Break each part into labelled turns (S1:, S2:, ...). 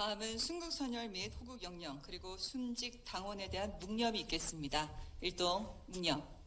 S1: 다음은 순국선열 및 호국영령 그리고 순직 당원에 대한 묵념이 있겠습니다. 일동 묵념.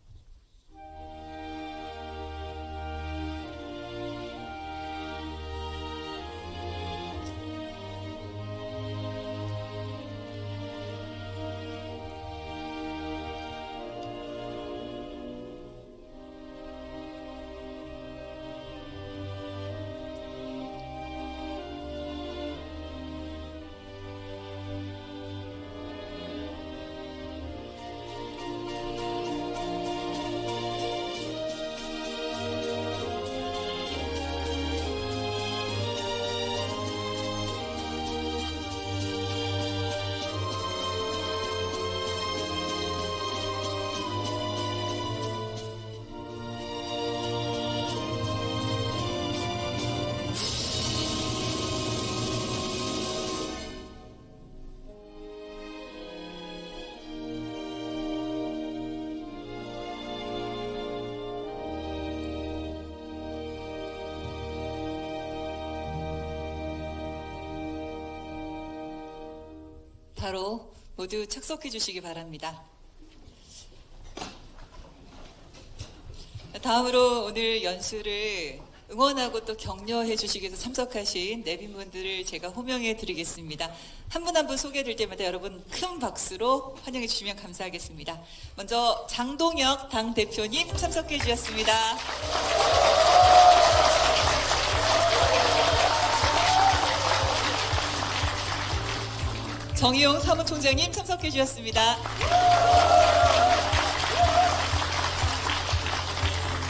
S1: 바로 모두 착석해 주시기 바랍니다. 다음으로 오늘 연수를 응원하고 또 격려해 주시기 위해서 참석하신 내빈분들을 제가 호명해 드리겠습니다. 한 분 한 분 소개될 때마다 여러분 큰 박수로 환영해 주시면 감사하겠습니다. 먼저 장동혁 당대표님 참석해 주셨습니다. 정의용 사무총장님 참석해 주셨습니다.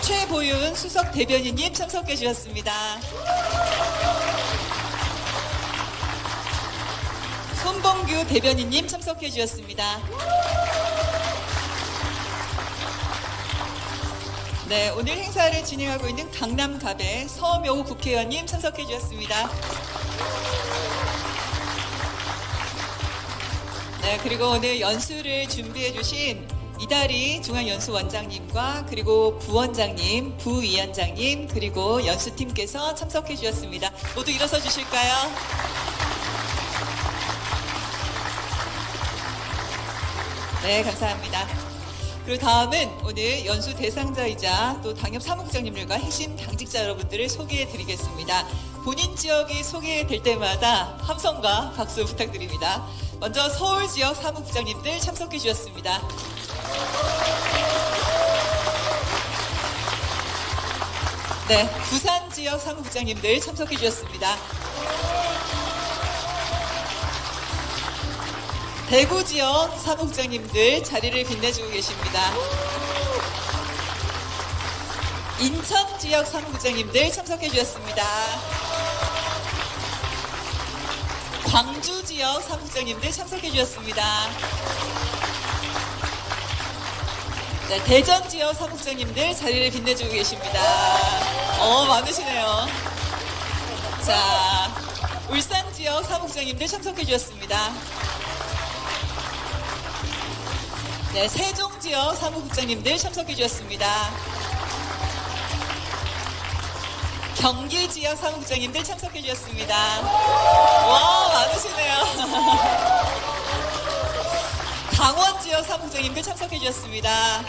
S1: 최보윤 수석 대변인님 참석해 주셨습니다. 손봉규 대변인님 참석해 주셨습니다. 네, 오늘 행사를 진행하고 있는 강남갑의 서명우 국회의원님 참석해 주셨습니다. 네, 그리고 오늘 연수를 준비해 주신 이다리 중앙연수원장님과 그리고 부원장님, 부위원장님, 그리고 연수팀께서 참석해 주셨습니다. 모두 일어서 주실까요? 네, 감사합니다. 그리고 다음은 오늘 연수 대상자이자 또 당협 사무국장님들과 핵심 당직자 여러분들을 소개해 드리겠습니다. 본인 지역이 소개될 때마다 함성과 박수 부탁드립니다. 먼저 서울 지역 사무국장님들 참석해 주셨습니다. 네, 부산 지역 사무국장님들 참석해 주셨습니다. 대구 지역 사무국장님들 자리를 빛내주고 계십니다. 인천 지역 사무국장님들 참석해 주셨습니다. 광주 지역 사무국장님들 참석해 주셨습니다. 네, 대전 지역 사무국장님들 자리를 빛내주고 계십니다. 어, 많으시네요. 자, 울산 지역 사무국장님들 참석해 주셨습니다. 네, 세종 지역 사무국장님들 참석해 주셨습니다. 경기 지역 사무국장님들 참석해 주셨습니다. 와, 많으시네요. 강원 지역 사무국장님들 참석해 주셨습니다.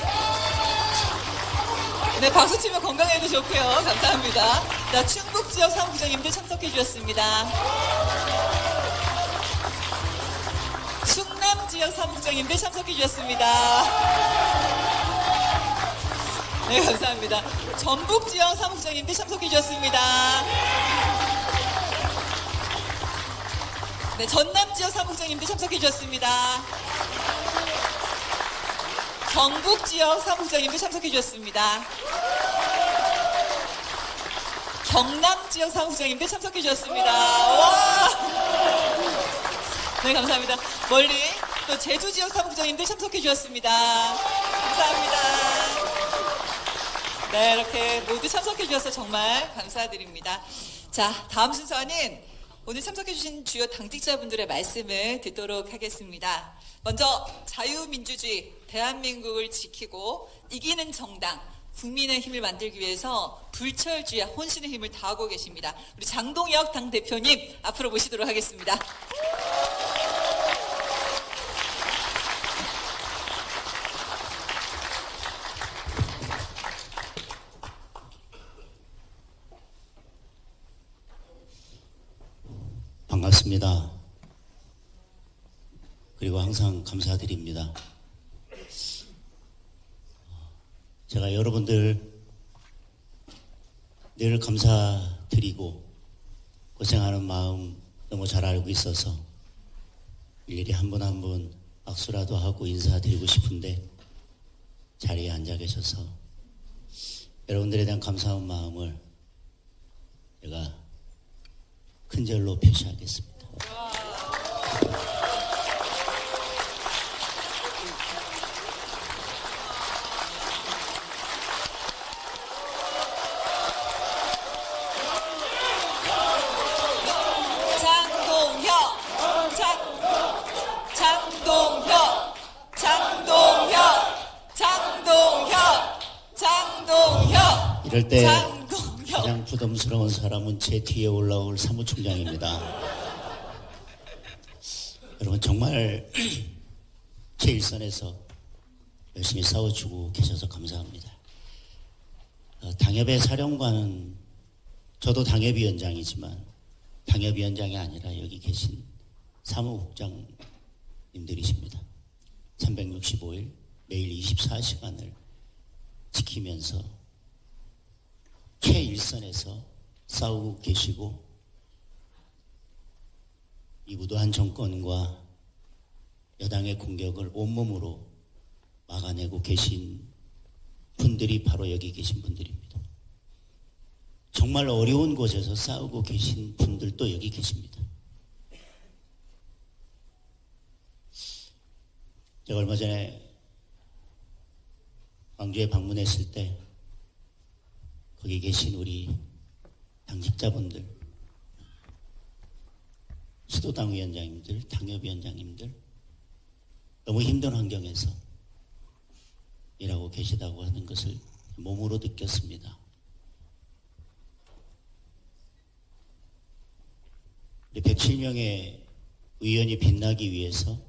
S1: 네, 박수 치면 건강에도 좋고요. 감사합니다. 자, 충북 지역 사무국장님들 참석해 주셨습니다. 충남 지역 사무국장님들 참석해 주셨습니다. 네, 감사합니다. 전북 지역 사무국장님들 참석해 주셨습니다. 네, 전남 지역 사무국장님들 참석해 주셨습니다. 경북 지역 사무국장님들 참석해 주셨습니다. 경남 지역 사무국장님들 참석해 주셨습니다. 와! 네, 감사합니다. 멀리 또 제주 지역 사무국장님들 참석해 주셨습니다. 감사합니다. 네, 이렇게 모두 참석해 주셔서 정말 감사드립니다. 자, 다음 순서는 오늘 참석해 주신 주요 당직자분들의 말씀을 듣도록 하겠습니다. 먼저 자유민주주의, 대한민국을 지키고 이기는 정당, 국민의 힘을 만들기 위해서 불철주야 혼신의 힘을 다하고 계십니다. 우리 장동혁 당 대표님 앞으로 모시도록 하겠습니다.
S2: 반갑습니다. 그리고 항상 감사드립니다. 제가 여러분들 늘 감사드리고 고생하는 마음 너무 잘 알고 있어서 일일이 한 분 한 분 악수라도 하고 인사드리고 싶은데 자리에 앉아 계셔서 여러분들에 대한 감사한 마음을 제가 큰절로 표시하겠습니다.
S1: 장동혁, 장, 장동혁, 장동혁, 장동혁,
S2: 이럴 때. 가장 부담스러운 사람은 제 뒤에 올라올 사무총장입니다. 여러분 정말 제 일선에서 열심히 싸워주고 계셔서 감사합니다. 어, 당협의 사령관은 저도 당협위원장이지만 당협위원장이 아니라 여기 계신 사무국장님들이십니다. 365일 매일 24시간을 지키면서 최일선에서 싸우고 계시고 이 무도한 정권과 여당의 공격을 온몸으로 막아내고 계신 분들이 바로 여기 계신 분들입니다. 정말 어려운 곳에서 싸우고 계신 분들도 여기 계십니다. 제가 얼마 전에 광주에 방문했을 때 거기 계신 우리 당직자분들, 수도당 위원장님들, 당협위원장님들 너무 힘든 환경에서 일하고 계시다고 하는 것을 몸으로 느꼈습니다. 우리 107명의 의원이 빛나기 위해서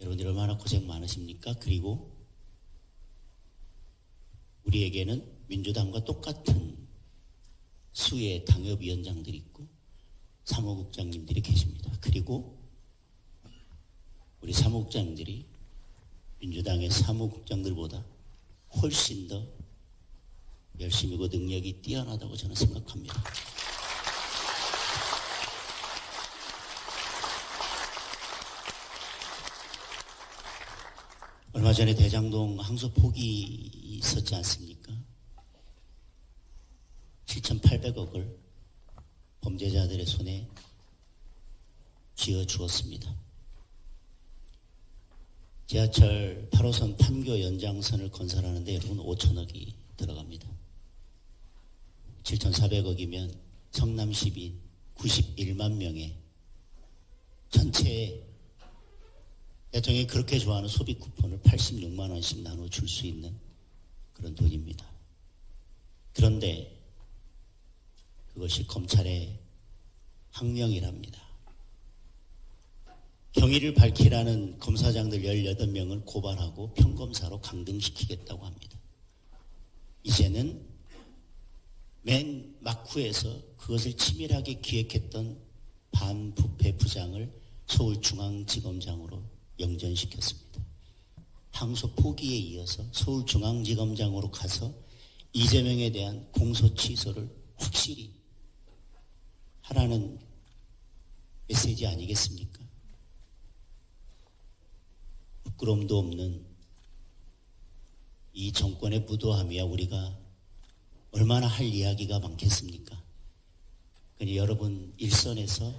S2: 여러분들 얼마나 고생 많으십니까? 그리고 우리에게는 민주당과 똑같은 수의 당협위원장들이 있고 사무국장님들이 계십니다. 그리고 우리 사무국장님들이 민주당의 사무국장들보다 훨씬 더 열심히고 능력이 뛰어나다고 저는 생각합니다. 얼마 전에 대장동 항소 포기 있었지 않습니까? 7,800억을 범죄자들의 손에 쥐어 주었습니다. 지하철 8호선 판교 연장선을 건설하는데 여러분 5천억이 들어갑니다. 7,400억이면 성남 시민 91만 명의 전체 대통령이 그렇게 좋아하는 소비 쿠폰을 86만 원씩 나눠 줄 수 있는 그런 돈입니다. 그런데 그것이 검찰의 항명이랍니다. 경위를 밝히라는 검사장들 18명을 고발하고 평검사로 강등시키겠다고 합니다. 이제는 맨 막후에서 그것을 치밀하게 기획했던 반부패 부장을 서울중앙지검장으로 영전시켰습니다. 항소 포기에 이어서 서울중앙지검장으로 가서 이재명에 대한 공소 취소를 확실히 하라는 메시지 아니겠습니까? 부끄럼도 없는 이 정권의 무도함이야 우리가 얼마나 할 이야기가 많겠습니까? 그니 여러분 일선에서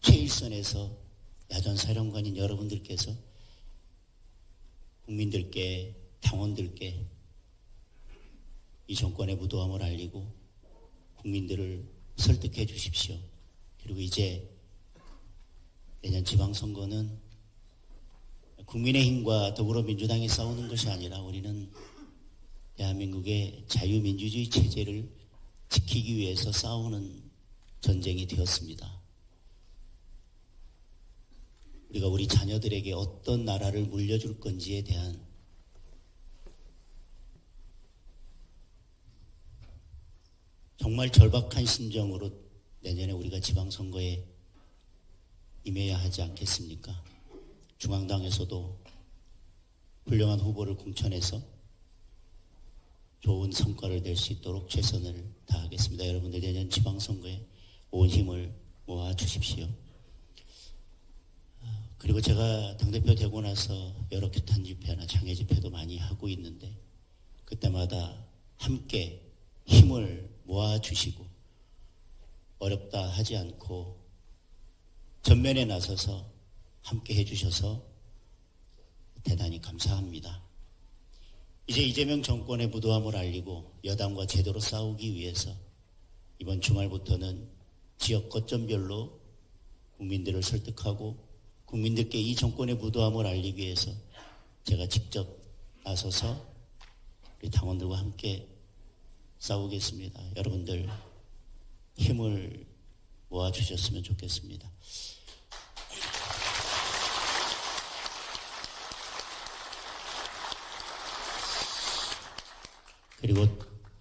S2: 최일선에서 야전 사령관인 여러분들께서 국민들께 당원들께 이 정권의 무도함을 알리고 국민들을 설득해 주십시오. 그리고 이제 내년 지방선거는 국민의힘과 더불어민주당이 싸우는 것이 아니라 우리는 대한민국의 자유민주주의 체제를 지키기 위해서 싸우는 전쟁이 되었습니다. 우리가 우리 자녀들에게 어떤 나라를 물려줄 건지에 대한 정말 절박한 심정으로 내년에 우리가 지방선거에 임해야 하지 않겠습니까? 중앙당에서도 훌륭한 후보를 공천해서 좋은 성과를 낼 수 있도록 최선을 다하겠습니다. 여러분들 내년 지방선거에 온 힘을 모아 주십시오. 그리고 제가 당대표 되고 나서 여러 규탄 집회나 장애 집회도 많이 하고 있는데 그때마다 함께 힘을 모아 주시고 어렵다 하지 않고 전면에 나서서 함께 해주셔서 대단히 감사합니다. 이제 이재명 정권의 무도함을 알리고 여당과 제대로 싸우기 위해서 이번 주말부터는 지역 거점별로 국민들을 설득하고 국민들께 이 정권의 무도함을 알리기 위해서 제가 직접 나서서 우리 당원들과 함께 싸우겠습니다. 여러분들 힘을 모아주셨으면 좋겠습니다. 그리고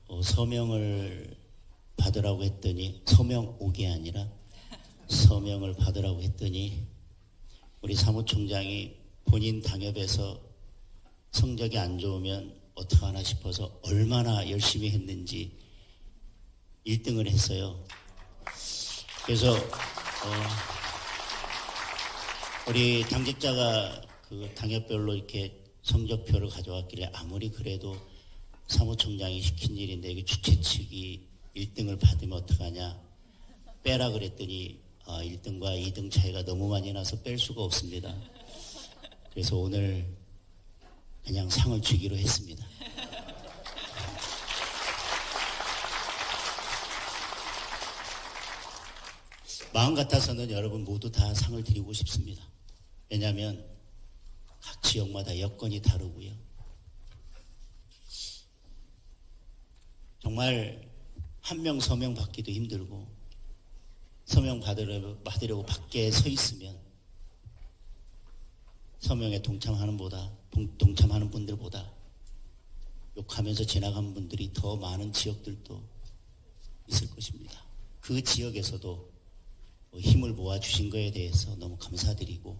S2: 어, 서명을 받으라고 했더니 서명 오게 아니라 서명을 받으라고 했더니 우리 사무총장이 본인 당협에서 성적이 안 좋으면 어떡하나 싶어서 얼마나 열심히 했는지 1등을 했어요. 그래서 어, 우리 당직자가 그 당협별로 이렇게 성적표를 가져왔길래 아무리 그래도 사무총장이 시킨 일인데 주최 측이 1등을 받으면 어떡하냐 빼라 그랬더니 아, 1등과 2등 차이가 너무 많이 나서 뺄 수가 없습니다. 그래서 오늘 그냥 상을 주기로 했습니다. 마음 같아서는 여러분 모두 다 상을 드리고 싶습니다. 왜냐하면 각 지역마다 여건이 다르고요. 정말 한 명 서명 받기도 힘들고 서명 받으려고, 받으려고 밖에 서 있으면 서명에 동참하는 보다 동- 동참하는 분들보다 욕하면서 지나간 분들이 더 많은 지역들도 있을 것입니다. 그 지역에서도 뭐 힘을 모아 주신 거에 대해서 너무 감사드리고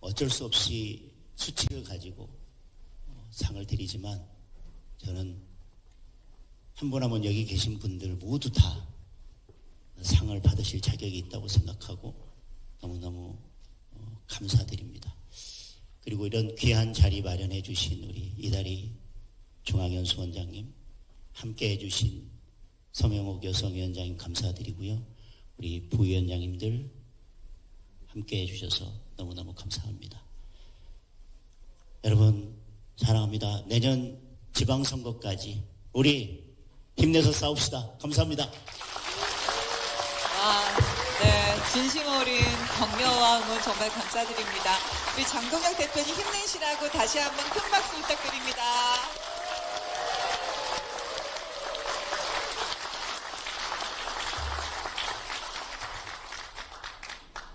S2: 어쩔 수 없이 수치를 가지고 어, 상을 드리지만 저는 한 분 한 분 여기 계신 분들 모두 다 상을 받으실 자격이 있다고 생각하고 너무너무 어, 감사드립니다. 그리고 이런 귀한 자리 마련해 주신 우리 이다리 중앙연수 원장님 함께 해 주신 서명옥 여성위원장님 감사드리고요. 우리 부위원장님들 함께 해 주셔서 너무너무 감사합니다. 여러분 사랑합니다. 내년 지방선거까지 우리 힘내서 싸웁시다. 감사합니다.
S1: 진심 어린 격려와 응원 정말 감사드립니다. 우리 장동혁 대표님 힘내시라고 다시 한번 큰 박수 부탁드립니다.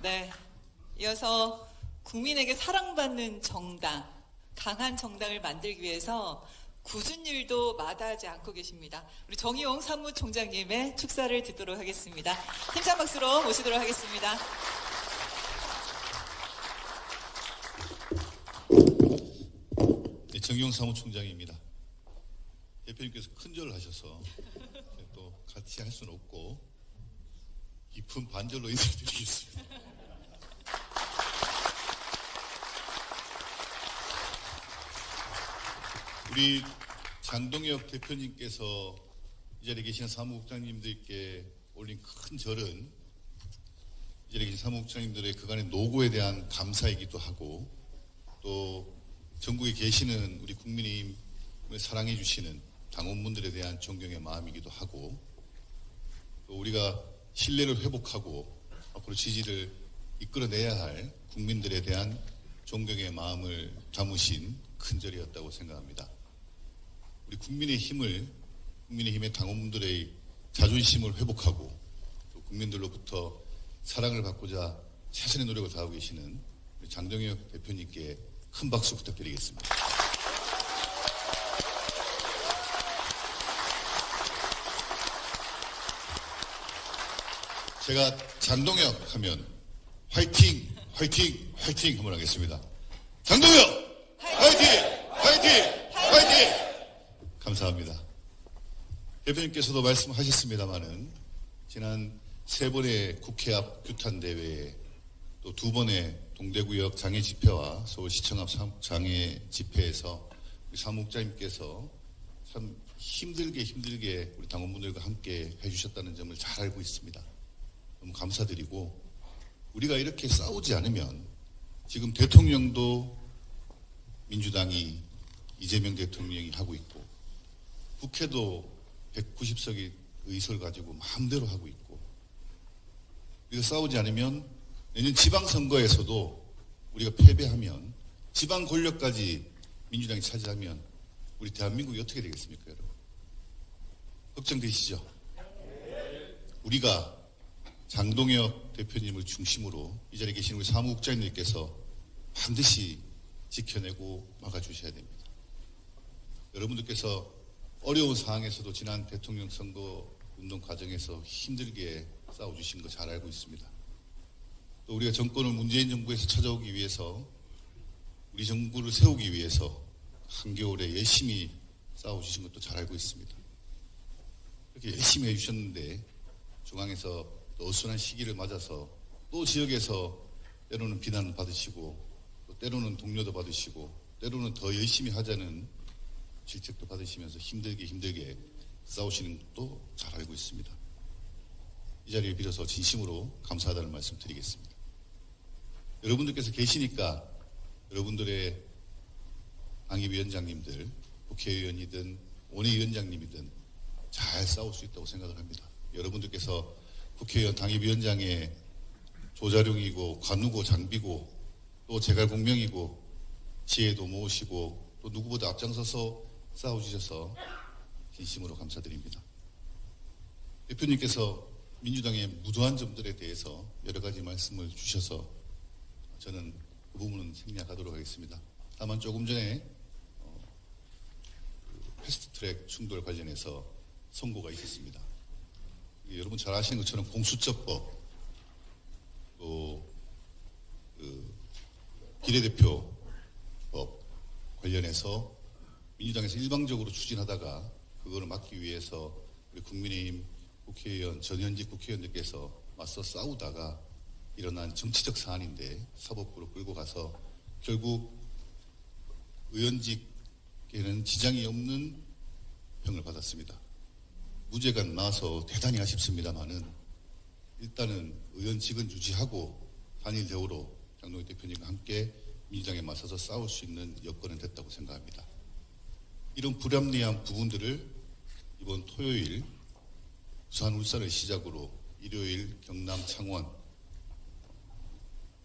S1: 네. 이어서 국민에게 사랑받는 정당, 강한 정당을 만들기 위해서 굳은 일도 마다하지 않고 계십니다. 우리 정의용 사무총장님의 축사를 듣도록 하겠습니다. 힘찬 박수로 모시도록 하겠습니다.
S3: 네, 정용 사무총장입니다. 대표님께서 큰절을 하셔서 또 같이 할 수는 없고 깊은 반절로 인사드리겠습니다. 우리 장동혁 대표님께서 이 자리에 계시는 사무국장님들께 올린 큰 절은 이 자리에 계신 사무국장님들의 그간의 노고에 대한 감사이기도 하고 또 전국에 계시는 우리 국민의힘을 사랑해 주시는 당원분들에 대한 존경의 마음이기도 하고 또 우리가 신뢰를 회복하고 앞으로 지지를 이끌어내야 할 국민들에 대한 존경의 마음을 담으신 큰 절이었다고 생각합니다. 우리 국민의 힘을 국민의 힘의 당원분들의 자존심을 회복하고 또 국민들로부터 사랑을 받고자 최선의 노력을 다하고 계시는 장동혁 대표님께 큰 박수 부탁드리겠습니다. 제가 장동혁 하면 화이팅, 화이팅, 화이팅 한번 하겠습니다. 장동혁! 화이팅! 화이팅! 화이팅! 감사합니다. 대표님께서도 말씀하셨습니다마는 지난 세 번의 국회 앞 규탄 대회에 또 두 번의 동대구역 장애 집회와 서울시청 앞 사- 장애 집회에서 우리 사무국장님께서 참 힘들게 힘들게 우리 당원분들과 함께 해주셨다는 점을 잘 알고 있습니다. 너무 감사드리고 우리가 이렇게 싸우지 않으면 지금 대통령도 민주당이 이재명 대통령이 하고 있고 국회도 190석의 의석을 가지고 마음대로 하고 있고 우리가 싸우지 않으면 내년 지방선거에서도 우리가 패배하면 지방 권력까지 민주당이 차지하면 우리 대한민국이 어떻게 되겠습니까 여러분 걱정되시죠? 우리가 장동혁 대표님을 중심으로 이 자리에 계신 우리 사무국장님께서 반드시 지켜내고 막아주셔야 됩니다. 여러분들께서 어려운 상황에서도 지난 대통령 선거 운동 과정에서 힘들게 싸워주신 거 잘 알고 있습니다. 또 우리가 정권을 문재인 정부에서 찾아오기 위해서 우리 정부를 세우기 위해서 한겨울에 열심히 싸워주신 것도 잘 알고 있습니다. 이렇게 열심히 해주셨는데 중앙에서 또 어수선한 시기를 맞아서 또 지역에서 때로는 비난을 받으시고 또 때로는 동료도 받으시고 때로는 더 열심히 하자는 질책도 받으시면서 힘들게 힘들게 싸우시는 것도 잘 알고 있습니다. 이 자리를 빌어서 진심으로 감사하다는 말씀 드리겠습니다. 여러분들께서 계시니까 여러분들의 당협위원장님들, 국회의원이든 원외위원장님이든 잘 싸울 수 있다고 생각을 합니다. 여러분들께서 국회의원 당협위원장의 조자룡이고 관우고 장비고 또 제갈공명이고 지혜도 모으시고 또 누구보다 앞장서서 싸워주셔서 진심으로 감사드립니다. 대표님께서 민주당의 무도한 점들에 대해서 여러 가지 말씀을 주셔서 저는 그 부분은 생략하도록 하겠습니다. 다만 조금 전에 어, 그 패스트트랙 충돌 관련해서 선고가 있었습니다. 여러분 잘 아시는 것처럼 공수처법 또 그, 비례대표법 관련해서 민주당에서 일방적으로 추진하다가 그거를 막기 위해서 우리 국민의힘 국회의원 전현직 국회의원들께서 맞서 싸우다가 일어난 정치적 사안인데 사법부로 끌고 가서 결국 의원직에는 지장이 없는 평을 받았습니다. 무죄가 나와서 대단히 아쉽습니다만은 일단은 의원직은 유지하고 단일 대우로 장동희 대표님과 함께 민주당에 맞서서 싸울 수 있는 여건은 됐다고 생각합니다. 이런 불합리한 부분들을 이번 토요일 부산 울산을 시작으로 일요일 경남 창원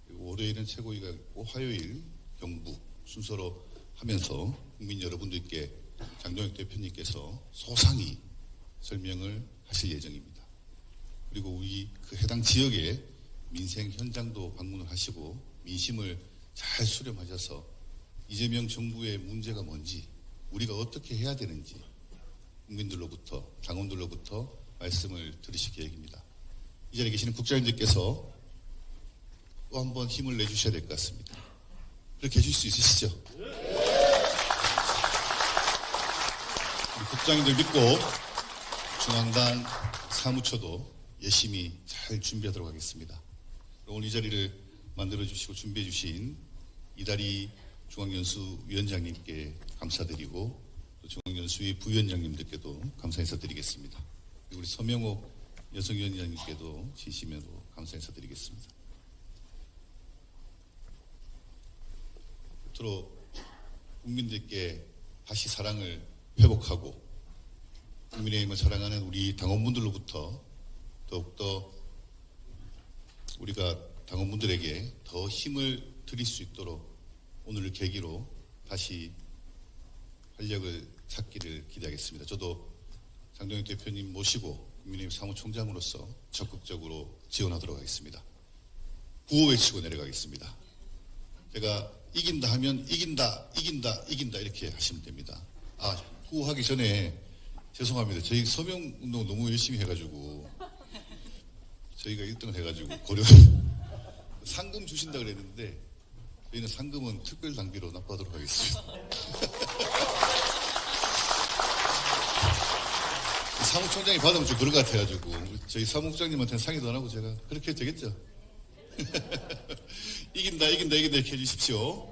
S3: 그리고 월요일은 최고위가 있고 화요일 경북 순서로 하면서 국민 여러분들께 장동혁 대표님께서 소상히 설명을 하실 예정입니다. 그리고 우리 그 해당 지역의 민생 현장도 방문을 하시고 민심을 잘 수렴하셔서 이재명 정부의 문제가 뭔지 우리가 어떻게 해야 되는지 국민들로부터 당원들로부터 말씀을 들으실 계획입니다. 이 자리에 계시는 국장님들께서 또 한 번 힘을 내주셔야 될 것 같습니다. 그렇게 해줄 수 있으시죠? 국장님들 믿고 중앙당 사무처도 열심히 잘 준비하도록 하겠습니다. 오늘 이 자리를 만들어 주시고 준비해 주신 이다리 중앙연수 위원장님께 감사드리고 또 중앙연수위 부위원장님들께도 감사 인사드리겠습니다. 우리 서명옥 여성위원장님께도 진심으로 감사 인사드리겠습니다. 끝으로 국민들께 다시 사랑을 회복하고 국민의힘을 사랑하는 우리 당원분들로부터 더욱더 우리가 당원분들에게 더 힘을 드릴 수 있도록 오늘을 계기로 다시 활력을 찾기를 기대하겠습니다. 저도 장동혁 대표님 모시고 국민의힘 사무총장으로서 적극적으로 지원하도록 하겠습니다. 구호 외치고 내려가겠습니다. 제가 이긴다 하면 이긴다, 이긴다, 이긴다 이렇게 하시면 됩니다. 아, 구호하기 전에 죄송합니다. 저희 서명 운동 너무 열심히 해가지고 저희가 1등을 해가지고 고려 상금 주신다 그랬는데 저희는 상금은 특별 당비로 납부하도록 하겠습니다. 사무총장이 받으면 좀 그런 것 같아가지고 저희 사무국장님한테는 상의도 안 하고 제가 그렇게 해도 되겠죠? 이긴다 이긴다 이긴다 이렇게 해주십시오.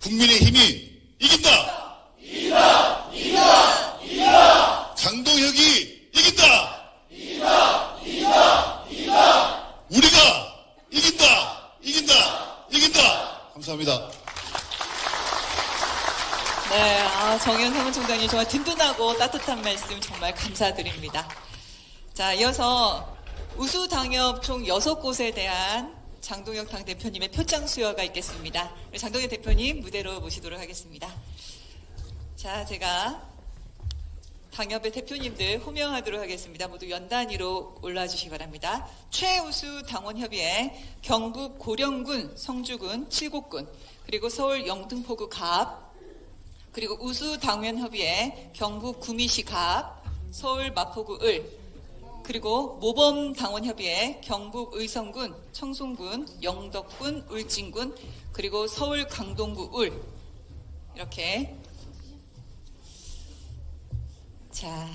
S3: 국민의 힘이 이긴다. 이긴다. 이긴다. 이긴다. 장동혁이 이긴다. 이긴다. 이긴다. 이긴다. 우리가 이긴다. 이긴다. 이긴다. 감사합니다.
S1: 네, 아, 정현 사무총장님 정말 든든하고 따뜻한 말씀 정말 감사드립니다. 자, 이어서 우수 당협 총 6곳에 대한 장동혁 당 대표님의 표창 수여가 있겠습니다. 장동혁 대표님 무대로 모시도록 하겠습니다. 자, 제가 당협의 대표님들 호명하도록 하겠습니다. 모두 연단위로 올라와 주시기 바랍니다. 최우수 당원협의회 경북 고령군 성주군 칠곡군 그리고 서울 영등포구 갑 그리고 우수 당원협의회 경북 구미시 갑 서울 마포구 을 그리고 모범 당원협의회 경북 의성군 청송군 영덕군 울진군 그리고 서울 강동구 울 이렇게 자,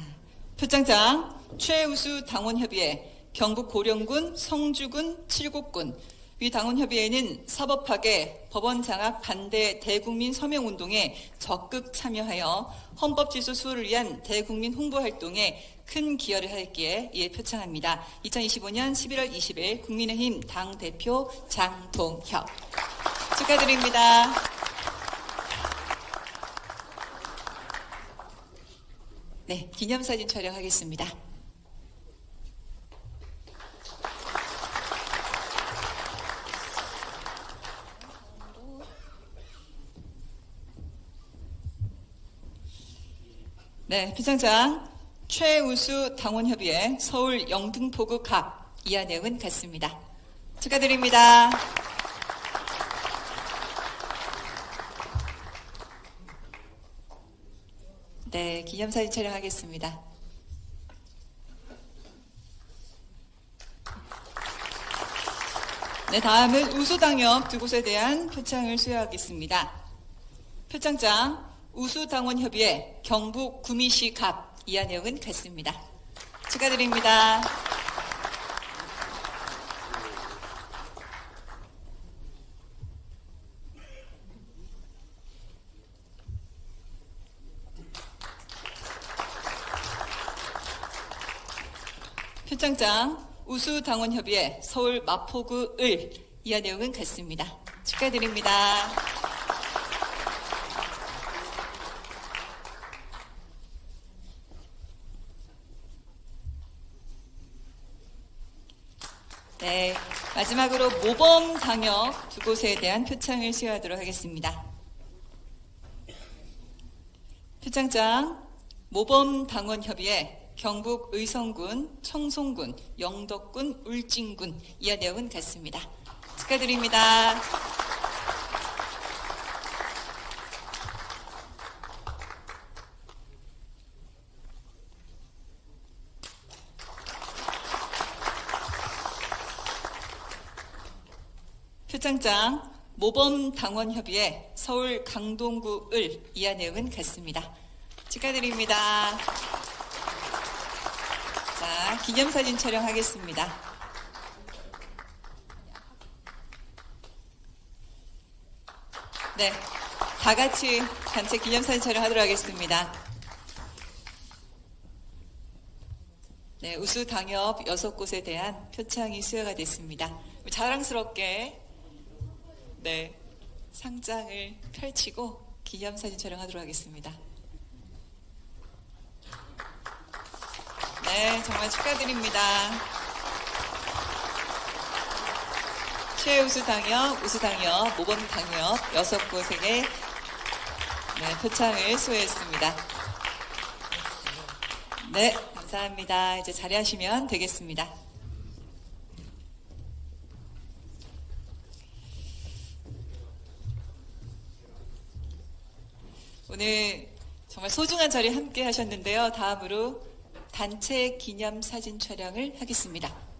S1: 표창장 최우수 당원협의회 경북 고령군 성주군 칠곡군 위 당원협의회는 사법학의 법원 장악 반대 대국민 서명 운동에 적극 참여하여 헌법 질서 수호를 위한 대국민 홍보 활동에 큰 기여를 하였기에 이에 표창합니다. 2025년 11월 20일 국민의힘 당 대표 장동혁 축하드립니다. 네, 기념사진 촬영하겠습니다. 네, 피청장 최우수 당원협의회 서울 영등포구 갑 이하 내용은 같습니다. 축하드립니다. 네, 기념사진 촬영하겠습니다. 네, 다음은 우수당협 두 곳에 대한 표창을 수여하겠습니다. 표창장 우수당원협의회 경북 구미시 갑 내용은 같습니다. 축하드립니다. 표창장 우수당원협의회 서울 마포구 을 이하 내용은 같습니다. 축하드립니다. 네, 마지막으로 모범 당역 두 곳에 대한 표창을 수여하도록 하겠습니다. 표창장 모범 당원 협의회 경북 의성군, 청송군, 영덕군, 울진군 이하 내용은 같습니다. 축하드립니다. 표창장 모범 당원 협의회 서울 강동구 을 이하 내용은 같습니다. 축하드립니다. 자, 기념사진 촬영하겠습니다. 네, 다 같이 단체 기념사진 촬영하도록 하겠습니다. 네, 우수 당협 여섯 곳에 대한 표창이 수여가 됐습니다. 자랑스럽게 네, 상장을 펼치고 기념사진 촬영하도록 하겠습니다. 네, 정말 축하드립니다. 최우수 당협, 우수 당협, 모범 당협 여섯 곳에게 네, 표창을 수여했습니다. 네, 감사합니다. 이제 자리하시면 되겠습니다. 오늘 정말 소중한 자리 함께 하셨는데요. 다음으로 단체 기념 사진 촬영을 하겠습니다.